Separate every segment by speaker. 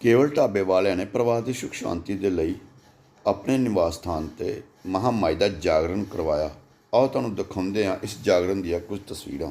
Speaker 1: ਕੇਵਲ ਢਾਬੇ ਵਾਲਿਆਂ ਨੇ ਪਰਿਵਾਰ ਦੀ ਸੁਖ ਸ਼ਾਂਤੀ ਦੇ ਲਈ ਆਪਣੇ ਨਿਵਾਸ ਸਥਾਨ ਤੇ ਮਹਾਮਾਈ ਦਾ ਜਾਗਰਣ ਕਰਵਾਇਆ। ਆਓ ਤੁਹਾਨੂੰ ਦਿਖਾਉਂਦੇ ਹਾਂ ਇਸ ਜਾਗਰਣ ਦੀਆਂ ਕੁਝ ਤਸਵੀਰਾਂ।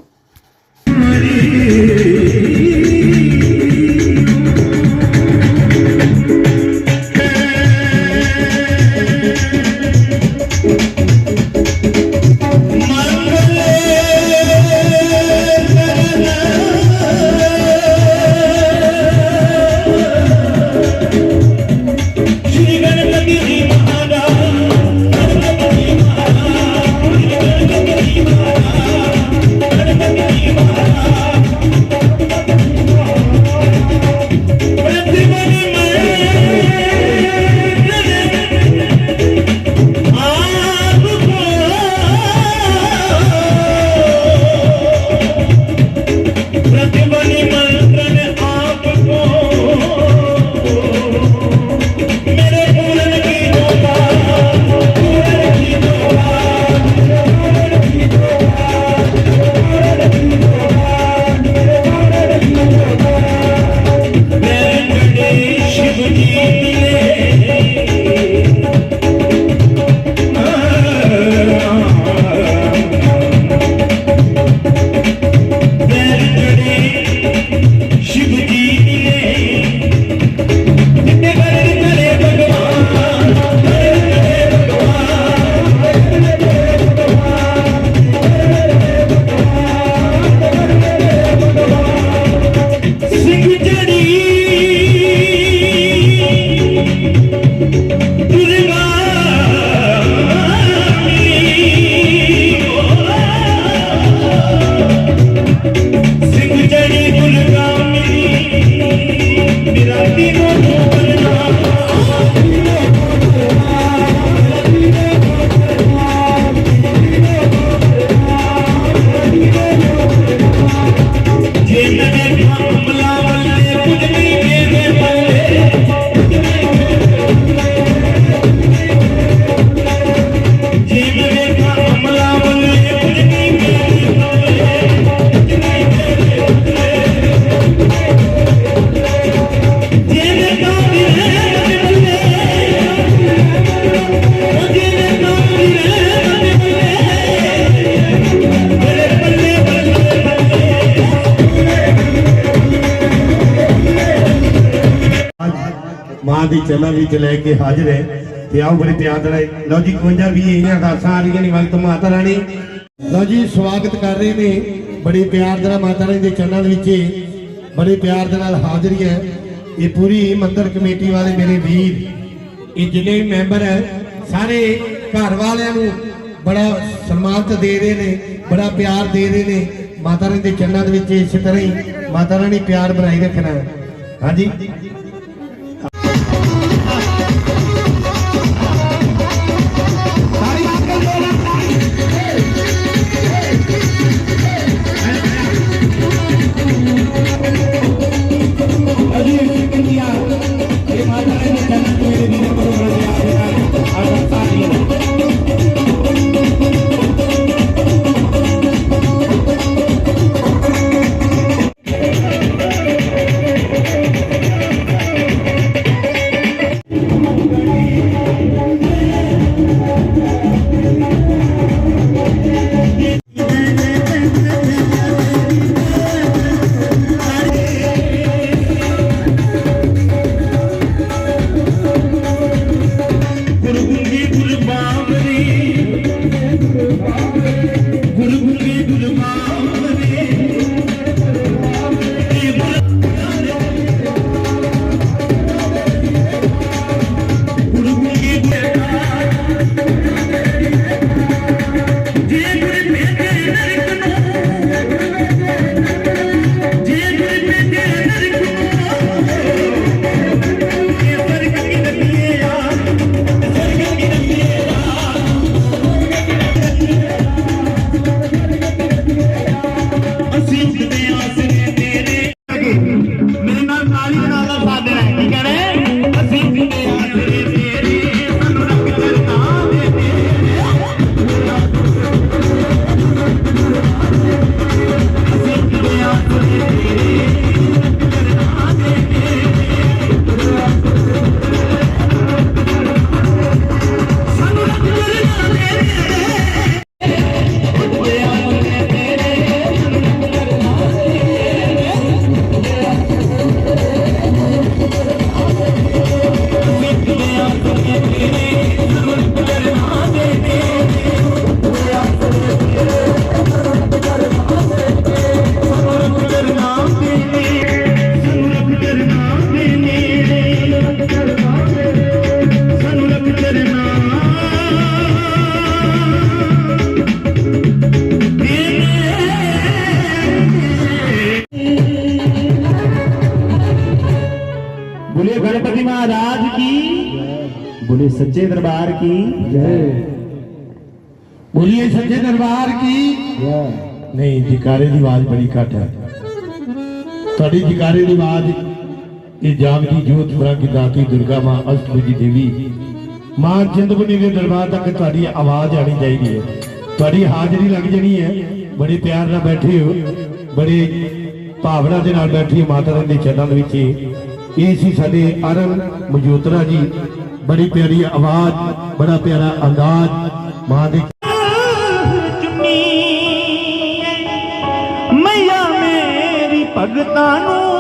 Speaker 2: ਮਾਂ ਵਿੱਚ ਲੈ ਕੇ ਹਾਜ਼ਰ ਹੈ। ਤੇ ਆਓ ਬੜੇ ਪਿਆਰ ਨਾਲ ਲਓ ਜੀ 51 ਵੀ ਇਹਨਾਂ ਅਰਦਾਸਾਂ ਆ ਰਹੀਆਂ ਨੇ ਵਕਤ ਮਾਤਾ ਰਾਣੀ। ਲਓ ਜੀ, ਸਵਾਗਤ ਕਰ ਰਹੇ ਨੇ ਬੜੇ ਪਿਆਰ ਨਾਲ ਮਾਤਾ ਰਾਣੀ ਦੇ ਚਰਨਾਂ ਦੇ ਵਿੱਚ। ਬੜੇ ਪਿਆਰ ਦੇ ਨਾਲ ਹਾਜ਼ਰੀ ਹੈ ਇਹ ਪੂਰੀ ਮੰਦਰ ਕਮੇਟੀ ਵਾਲੇ ਮੇਰੇ ਵੀਰ, ਇਹ ਜਿੰਨੇ ਵੀ ਮੈਂਬਰ ਹੈ, ਸਾਰੇ ਘਰ ਵਾਲਿਆਂ ਨੂੰ ਬੜਾ ਸਨਮਾਨਿਤ ਦੇ ਰਹੇ ਨੇ, ਬੜਾ ਪਿਆਰ ਦੇ ਰਹੇ ਨੇ। ਮਾਤਾ ਰਾਣੀ ਦੇ ਚਰਨਾਂ ਦੇ ਵਿੱਚ ਇਸੇ ਤਰ੍ਹਾਂ ਹੀ ਮਾਤਾ ਰਾਣੀ ਪਿਆਰ ਬਣਾਈ ਰੱਖਣਾ ਹਾਂਜੀ?
Speaker 1: बोले सच्चे दरबार की
Speaker 2: ਬੋਲੀਏ ਸੱਚੇ ਦਰਬਾਰ ਕੀ ਨਹੀਂ ਜਕਾਰੇ ਦੀ ਆਵਾਜ਼ ਬੜੀ ਘੱਟ ਹੈ ਤੁਹਾਡੀ ਜਕਾਰੇ ਦੀ ਆਵਾਜ਼ ਇਹ ਜਾਗਦੀ ਜੋਤ ਬ੍ਰਹਮ ਦਾਤੀ ਦੁਰਗਾ ਮਾਂ ਅਸ਼ਟਭੁਜੀ ਦੇਵੀ ਮਾਂ ਚਿੰਤਪੁਰਨੀ ਦੇ ਦਰਬਾਰ ਤੱਕ ਤੁਹਾਡੀ ਆਵਾਜ਼ ਆਣੀ ਚਾਹੀਦੀ ਹੈ ਤੁਹਾਡੀ ਹਾਜ਼ਰੀ ਲੱਗ ਜਣੀ ਹੈ ਬੜੇ ਪਿਆਰ ਨਾਲ ਬੈਠੇ ਹੋ ਬੜੇ ਭਾਵਨਾ ਦੇ ਨਾਲ ਬੈਠੀ ਹੋ ਮਾਤਾ ਰਾਣੀ ਦੇ ਚਰਨਾਂ ਦੇ ਵਿੱਚ ਇਹ ਸੀ ਸਾਡੇ ਅਰਨ ਮਜੋਤਰਾ ਜੀ। ਬੜੀ ਪਿਆਰੀ ਆਵਾਜ਼, ਬੜਾ ਪਿਆਰਾ ਅੰਦਾਜ਼। ਮਾਂ ਦੇ
Speaker 1: ਭਗਤਾਂ ਨੂੰ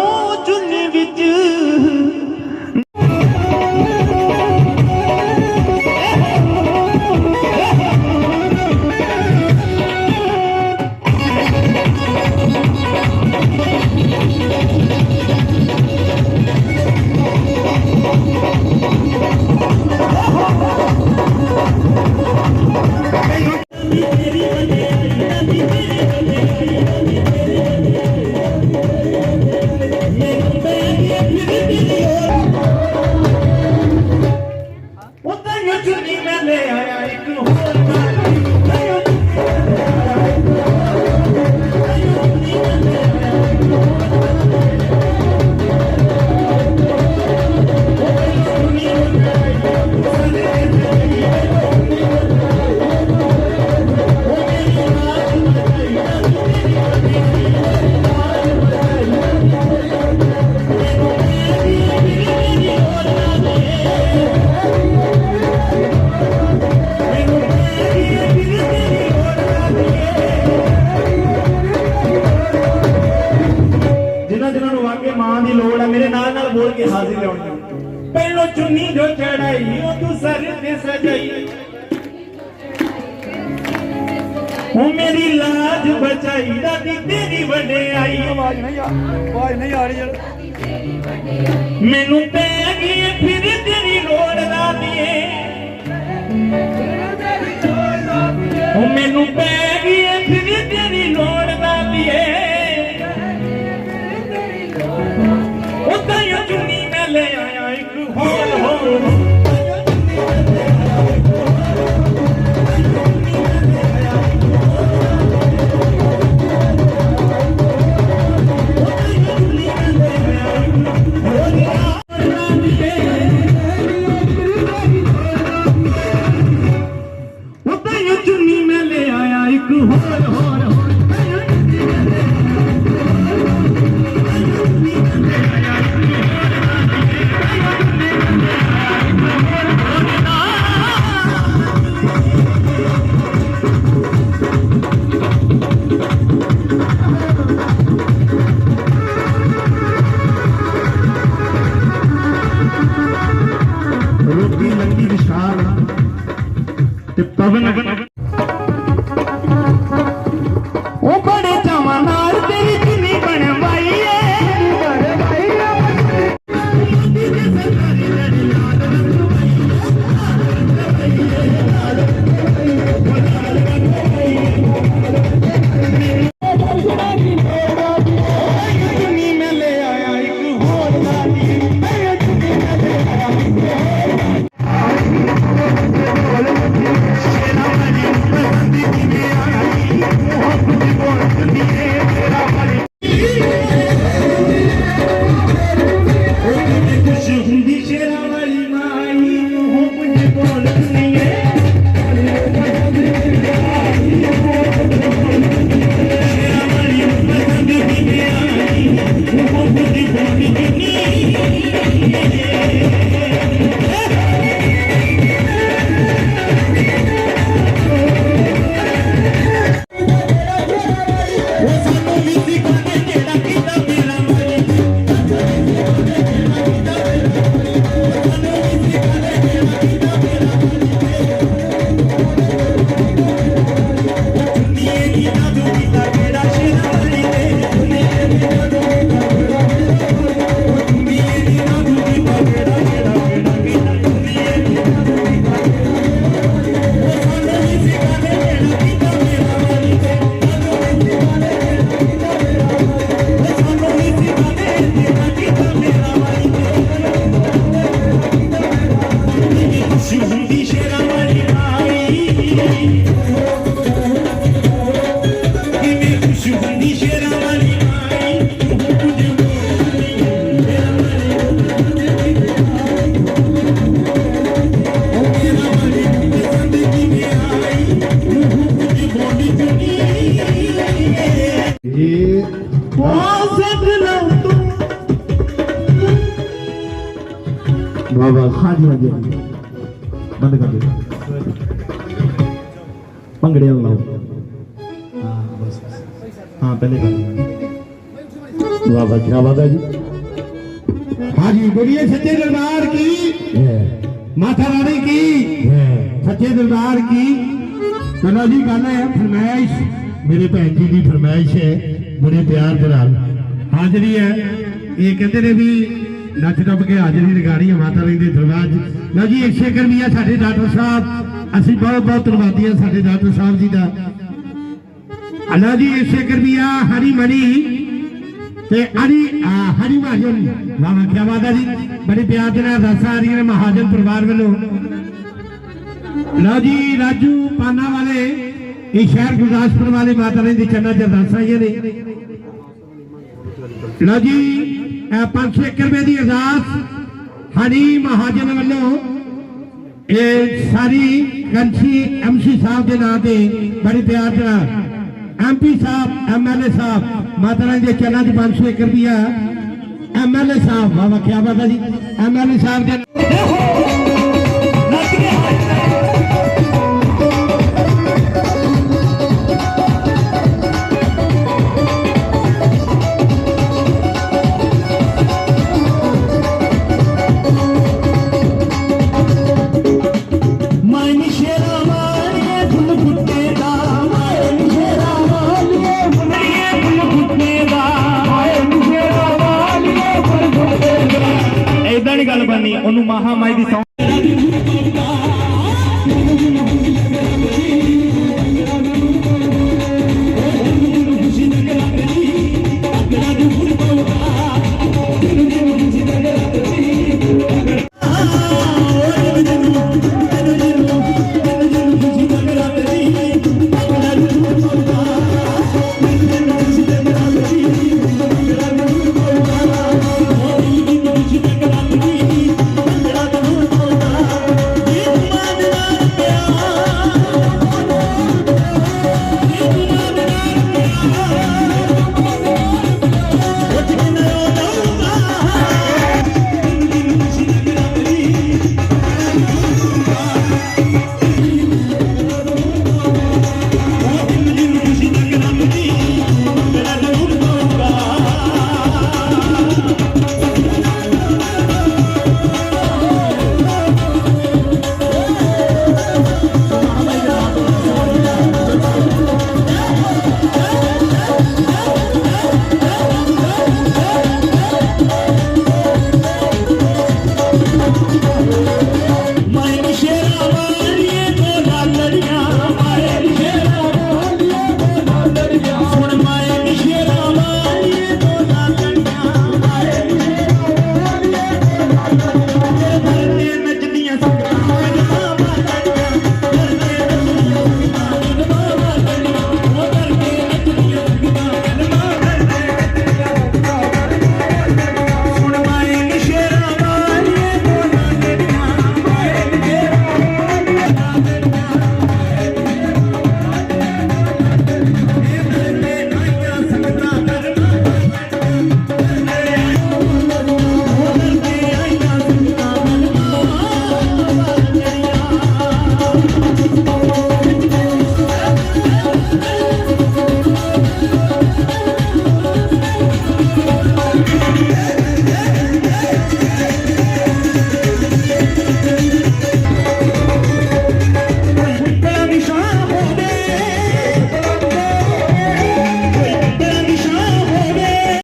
Speaker 1: ਜਿਨ੍ਹਾਂ ਜਿਨ੍ਹਾਂ ਨੂੰ ਵਾਕੇ ਮਾਂ ਦੀ ਲੋੜ ਹੈ ਮੇਰੇ ਨਾਲ ਨਾਲ ਬੋਲ ਕੇ ਹਾਜ਼ਰ ਲਾਉਣੀ ਪਹਿਲੋ ਚੁੰਨੀ ਜੋ ਚੜਾਈ ਉਹ ਤੂੰ ਸਰ ਤੇ ਸਜਾਈ। ਉਹ ਮੇਰੀ ਲਾਜ ਬਚਾਈ ਦਾਦੀ ਤੇਰੀ ਵਡਿਆਈ। ਆਵਾਜ਼ ਨਹੀਂ ਆ ਆਵਾਜ਼ ਨਹੀਂ ਆ ਰਹੀ ਮੈਨੂੰ ਪੈ ਗਈ ਹੈ ਫਿਰ ਤੇਰੀ ਲੋੜ ਦਾਦੀਏ ਉਹ ਮੈਨੂੰ ਪੈ ਗਈ ਫਿਰ ਤੇਰੀ
Speaker 2: ਇਹ
Speaker 1: ਉਹ ਸੱਜਣਾ ਤੂੰ
Speaker 2: ਵਾਹ ਵਾਹ
Speaker 1: ਹਾਂਜੀ ਹਾਂਜੀ ਹਾਂਜੀ। ਬੰਦ ਕਰ ਦੇ ਭੰਗੜੇ ਵਾਲਾ ਲਾਓ ਹਾਂ ਬਸ ਬਸ। ਹਾਂ ਪਹਿਲੇ ਕਰ
Speaker 2: ਵਾਹ ਵਾਹ ਕੀ ਬਾਤ ਹੈ ਜੀ ਹਾਂਜੀ ਬੋਲੀਏ ਸੱਚੇ ਦਰਬਾਰ ਕੀ ਮਾਤਾ ਰਾਣੀ ਕੀ ਸੱਚੇ ਦਰਬਾਰ ਕੀ ਚਲੋ ਜੀ ਗੱਲ ਹੈ ਫਰਮਾਇਸ਼ ਮੇਰੇ ਭੈਣ ਜੀ ਦੀ ਫਰਮਾਇਸ਼ ਹੈ, ਬੜੇ ਪਿਆਰ ਦੇ ਨਾਲ। ਹਾਜ਼ਰੀ ਹੈ। ਇਹ ਕਹਿੰਦੇ ਨੇ ਵੀ ਨੱਚ ਟੱਪ ਕੇ ਹਾਜ਼ਰੀ ਲਗਾਣੀ ਹੈ, ਮਾਤਾ ਰਾਣੀ ਦੇ ਦਰਬਾਰ ਲਓ ਜੀ 100 ਰੁਪਈਆ ਸਾਡੇ ਡਾਕਟਰ ਸਾਹਿਬ। ਅਸੀਂ ਬਹੁਤ ਬਹੁਤ ਧੰਨਵਾਦੀ ਹਾਂ ਸਾਡੇ ਡਾਕਟਰ ਸਾਹਿਬ ਜੀ ਦਾ। ਅੱਲਾ ਜੀ 100 ਰੁਪਈਆ ਹਰੀ ਮਣੀ ਤੇ ਹਰੀ ਹਰੀ ਮਹਾਜਨ। ਵਾਹ ਵਾਹ ਕੀ ਬਾਤ ਜੀ। ਬੜੇ ਪਿਆਰ ਦੇ ਨਾਲ ਰਸਾ ਆ ਰਹੀਆਂ ਨੇ ਮਹਾਜਨ ਪਰਿਵਾਰ ਵੱਲੋਂ। ਲਓ ਜੀ, ਰਾਜੂ ਪਾਨਾ ਵਾਲੇ। ਇਹ ਸ਼ਹਿਰ ਗੁਰਦਾਸਪੁਰ ਵਾਲੇ ਮਾਤਾ ਰਾਣੀ ਦੇ ਚੰਨਾ ਚ ਆਈਆਂ ਨੇ। ਲਓ ਜੀ 501 ਰੁਪਏ ਦੀ ਅਰਦਾਸ ਹਰੀ ਮਹਾਜਨ ਵੱਲੋਂ ਇਹ ਸਾਰੀ ਕੰਛੀ ਐਮਸੀ ਸਾਹਿਬ ਦੇ ਨਾਂ ਤੇ ਬੜੀ ਪਿਆਰ ਦੇ ਨਾਲ ਐਮਪੀ ਸਾਹਿਬ ਐਮਐਲਏ ਸਾਹਿਬ ਮਾਤਾ ਰਾਣੀ ਦੇ ਚੰਨਾ ਚ 501 ਰੁਪਿਆ ਐਮਐਲਏ ਸਾਹਿਬ ਵਾਹ ਵਾਹ ਕੀ ਬਾਤ ਹੈ ਜੀ। ਐਮਐਲਏ ਸਾਹਿਬ ਦੇ
Speaker 1: మహా మైది